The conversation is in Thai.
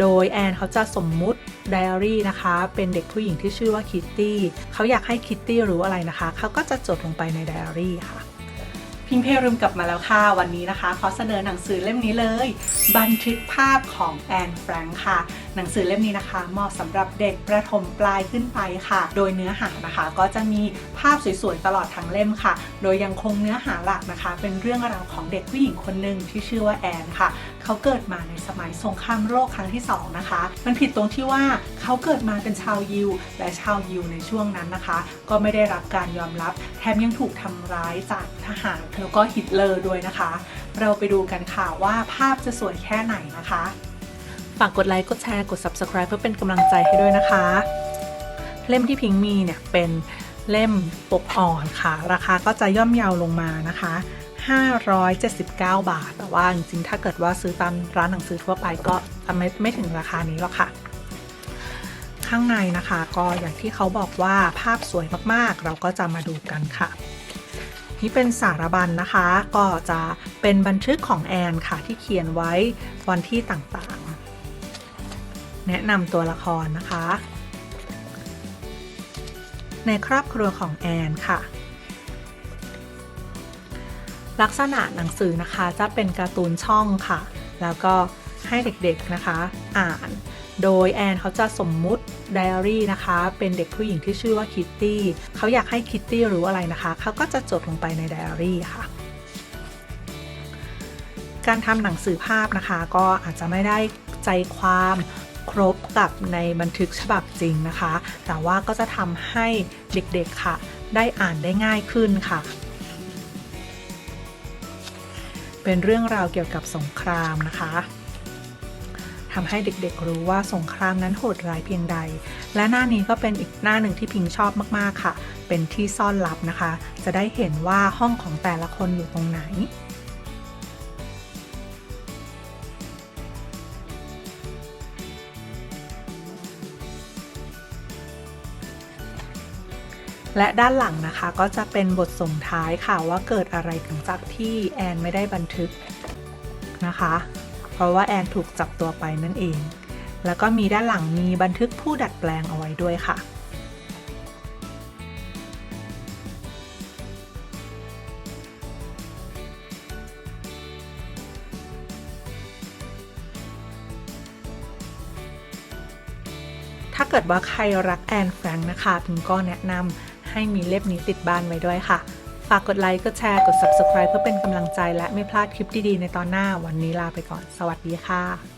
โดยแอนเขาจะสมมุติไดอารี่นะคะ เป็นเด็กผู้หญิงที่ชื่อว่าคิตตี้เขาอยากให้คิตตี้รู้อะไรนะคะ เขาก็จะจดลงไปในไดอารี่ค่ะ พิงเพรุมกลับมาแล้วค่ะ วันนี้นะคะขอเสนอหนังสือเล่มนี้เลย บันทึกภาพของแอนแฟรงค์ค่ะ หนังสือเล่มนี้นะคะ เหมาะสำหรับเด็กประถมปลายขึ้นไปค่ะ โดยเนื้อหานะคะ ก็จะมีภาพสวยๆตลอดทั้งเล่มค่ะ โดยยังคงเนื้อหาหลักนะคะ เป็นเรื่องราวของเด็กผู้หญิงคนหนึ่งที่ชื่อว่าแอนค่ะ เขาเกิดมาในสมัยสงครามโลกครั้งที่ 2 นะคะ มันผิดตรงที่ว่าเขาเกิดมาเป็นชาวยิว และชาวยิวในช่วงนั้นนะคะ ก็ไม่ได้รับการยอมรับ แถมยังถูกทำร้ายจากทหารแล้วก็ฮิตเลอร์ด้วยนะคะ เราไปดูกันค่ะว่าภาพจะสวยแค่ไหนนะคะ ฝากกดไลค์กดแชร์กด subscribe เพื่อเป็นกำลังใจให้ด้วยนะคะ เล่มที่พิงมีเนี่ยเป็นเล่มปกอ่อนค่ะ ราคาก็จะย่อมเยาวลงมานะคะ 579 บาท แต่ว่าจริงๆ ถ้าเกิดว่าซื้อตามร้านหนังสือทั่วไปก็จะไม่ไม่ถึงราคานี้หรอกค่ะ ข้างในนะคะก็อย่างที่เขาบอกว่าภาพสวยมากๆ เราก็จะมาดูกันค่ะ นี่เป็นสารบัญนะคะก็จะเป็นบันทึกของแอนค่ะที่เขียนไว้วันที่ต่างๆ แนะนำตัวละครนะคะ ในครอบครัวของแอนค่ะ ลักษณะหนังสือนะคะจะเป็นการ์ตูนช่องค่ะ แล้วก็ให้เด็กๆนะคะอ่าน โดยแอนเขาจะสมมุติไดอารี่นะคะ เป็นเด็กผู้หญิงที่ชื่อว่าคิตตี้เขาอยากให้คิตตี้รู้อะไรนะคะ เขาก็จะจดลงไปในไดอารี่ค่ะ การทำหนังสือภาพนะคะ ก็อาจจะไม่ได้ใจความครบกับในบันทึกฉบับจริงนะคะ แต่ว่าก็จะทำให้เด็กๆค่ะ ได้อ่านได้ง่ายขึ้นค่ะ เป็นเรื่องราวเกี่ยวกับสงครามนะคะทำให้เด็กๆรู้ว่าสงครามนั้นโหดร้ายเพียงใด และหน้านี้ก็เป็นอีกหน้าหนึ่งที่พิงชอบมากๆค่ะ เป็นที่ซ่อนลับนะคะ จะได้เห็นว่าห้องของแต่ละคนอยู่ตรงไหน และด้านหลังนะคะก็จะเป็นบทส่งท้ายค่ะว่าเกิดอะไรถึงจากที่แอนไม่ได้บันทึกนะคะ เพราะว่าแอนถูกจับตัวไปนั่นเอง แล้วก็มีด้านหลังมีบันทึกผู้ดัดแปลงเอาไว้ด้วยค่ะ ถ้าเกิดว่าใครรักแอนแฟรงค์นะคะพิงก็แนะนำ ให้มีเล่มนี้ติดบ้านไว้ด้วยค่ะ ฝากกดไลค์ กดแชร์ กด subscribe เพื่อเป็นกำลังใจและไม่พลาดคลิปดีๆ ในตอนหน้า วันนี้ลาไปก่อน สวัสดีค่ะ